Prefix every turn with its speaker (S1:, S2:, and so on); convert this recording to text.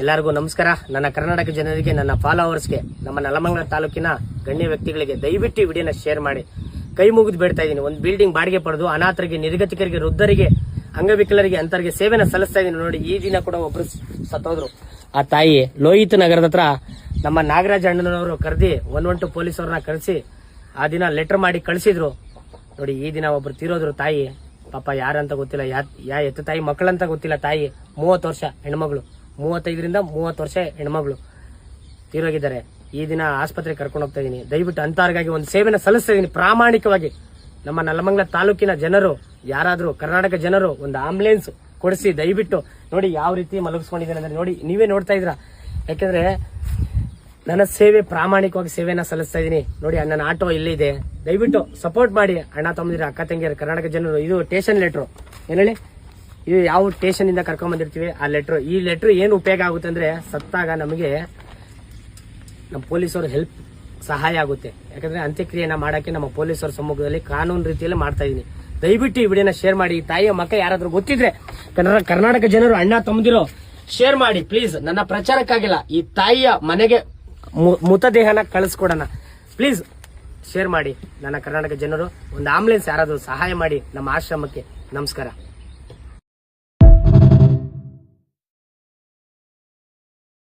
S1: ಎಲ್ಲರಿಗೂ ನಮಸ್ಕಾರ. ನನ್ನ ಕರ್ನಾಟಕ ಜನರಿಗೆ, ನನ್ನ ಫಾಲೋವರ್ಸ್ಗೆ, ನಮ್ಮ ನಲಮಂಗಲ ತಾಲೂಕಿನ ಗಣ್ಯ ವ್ಯಕ್ತಿಗಳಿಗೆ ದಯವಿಟ್ಟು ವಿಡಿಯೋನ ಶೇರ್ ಮಾಡಿ. ಕೈ ಮುಗಿದು ಬೇಡ್ತಾ ಇದ್ದೀನಿ. ಒಂದು ಬಿಲ್ಡಿಂಗ್ ಬಾಡಿಗೆ ಪಡೆದು ಅನಾಥರಿಗೆ, ನಿರ್ಗತಿಕರಿಗೆ, ವೃದ್ಧರಿಗೆ, ಅಂಗವಿಕಲರಿಗೆ, ಅಂತರಿಗೆ ಸೇವೆನ ಸಲ್ಲಿಸ್ತಾ ಇದ್ದೀನಿ ನೋಡಿ. ಈ ದಿನ ಕೂಡ ಒಬ್ರು ಸತ್ತೋದ್ರು. ಆ ತಾಯಿ ಲೋಹಿತ್ ನಗರದ ಹತ್ರ ನಮ್ಮ ನಾಗರಾಜ ಅಣ್ಣನವರು ಕರೆದಿ ಒನ್ ಒನ್ ಟು ಪೊಲೀಸ್ ಅವ್ರನ್ನ ಕರೆಸಿ ಆ ದಿನ ಲೆಟರ್ ಮಾಡಿ ಕಳಿಸಿದ್ರು. ನೋಡಿ, ಈ ದಿನ ಒಬ್ರು ತೀರೋದ್ರು ತಾಯಿ. ಪಾಪ ಯಾರಂತ ಗೊತ್ತಿಲ್ಲ. ಯಾ ಯಾ ಎತ್ತ ತಾಯಿ? ಮಕ್ಕಳಂತ ಗೊತ್ತಿಲ್ಲ ತಾಯಿ. ಮೂವತ್ತು ವರ್ಷ ಹೆಣ್ಮಗಳು. ಮೂವತ್ತೈದರಿಂದ ಮೂವತ್ತು ವರ್ಷ ಹೆಣ್ಮಗಳು ತೀರೋಗಿದ್ದಾರೆ ಈ ದಿನ ಆಸ್ಪತ್ರೆಗೆ ಕರ್ಕೊಂಡು ಹೋಗ್ತಾ ಇದ್ದೀನಿ ದಯವಿಟ್ಟು ಅಂತವ್ರಿಗಾಗಿ ಒಂದು ಸೇವೆನ ಸಲ್ಲಿಸ್ತಾ ಇದ್ದೀನಿ ಪ್ರಾಮಾಣಿಕವಾಗಿ ನಮ್ಮ ನಲಮಂಗಲ ತಾಲೂಕಿನ ಜನರು, ಯಾರಾದರೂ ಕರ್ನಾಟಕ ಜನರು ಒಂದು ಆಂಬುಲೆನ್ಸ್ ಕೊಡಿಸಿ ದಯವಿಟ್ಟು ನೋಡಿ ಯಾವ ರೀತಿ ಮಲಗಿಸ್ಕೊಂಡಿದ್ದಾರೆ ಅಂದರೆ ನೋಡಿ, ನೀವೇ ನೋಡ್ತಾ ಇದ್ರ ಯಾಕೆಂದರೆ ನನ್ನ ಸೇವೆ ಪ್ರಾಮಾಣಿಕವಾಗಿ ಸೇವೆನ ಸಲ್ಲಿಸ್ತಾ ಇದ್ದೀನಿ ನೋಡಿ ನನ್ನ ಆಟೋ ಇಲ್ಲಿದೆ. ದಯವಿಟ್ಟು ಸಪೋರ್ಟ್ ಮಾಡಿ. ಅಣ್ಣ, ತಮ್ಮದಿರ, ಅಕ್ಕ, ತಂಗಿಯರು, ಕರ್ನಾಟಕ ಜನರು, ಇದು ಟೇಷನ್ ಲೆಟ್ರು ಏನೇಳಿ ಹೇಳಿ? ಇದು ಯಾವ ಸ್ಟೇಷನ್ ಇಂದ ಕರ್ಕೊಂಡ್ ಬಂದಿರ್ತೀವಿ, ಆ ಲೆಟ್ರ್ ಈ ಲೆಟ್ರ್ ಏನು ಉಪಯೋಗ ಆಗುತ್ತೆ ಅಂದ್ರೆ ಸತ್ತಾಗ ನಮಗೆ ನಮ್ಮ ಪೊಲೀಸರು ಹೆಲ್ಪ್ ಸಹಾಯ ಆಗುತ್ತೆ. ಯಾಕಂದ್ರೆ ಅಂತ್ಯಕ್ರಿಯೆನ ಮಾಡಕ್ಕೆ ನಮ್ಮ ಪೊಲೀಸರ ಸಮ್ಮುಖದಲ್ಲಿ ಕಾನೂನು ರೀತಿಯಲ್ಲಿ ಮಾಡ್ತಾ ಇದೀನಿ. ದಯವಿಟ್ಟು ಈ ವಿಡಿಯೋನ ಶೇರ್ ಮಾಡಿ. ತಾಯಿಯ ಮಕ್ಕ ಯಾರಾದ್ರೂ ಗೊತ್ತಿದ್ರೆ ಕನ್ನಡ, ಕರ್ನಾಟಕ ಜನರು ಅಣ್ಣ, ತಮ್ಮದಿರೋ ಶೇರ್ ಮಾಡಿ. ಪ್ಲೀಸ್ ನನ್ನ ಪ್ರಚಾರಕ್ಕಾಗಿಲ್ಲ, ಈ ತಾಯಿಯ ಮನೆಗೆ ಮೃತದೇಹನ ಕಳಿಸ್ಕೊಡೋಣ. ಪ್ಲೀಸ್ ಶೇರ್ ಮಾಡಿ. ನನ್ನ ಕರ್ನಾಟಕ ಜನರು, ಒಂದು ಆಂಬುಲೆನ್ಸ್ ಯಾರಾದರೂ ಸಹಾಯ ಮಾಡಿ ನಮ್ಮ ಆಶ್ರಮಕ್ಕೆ. ನಮಸ್ಕಾರ.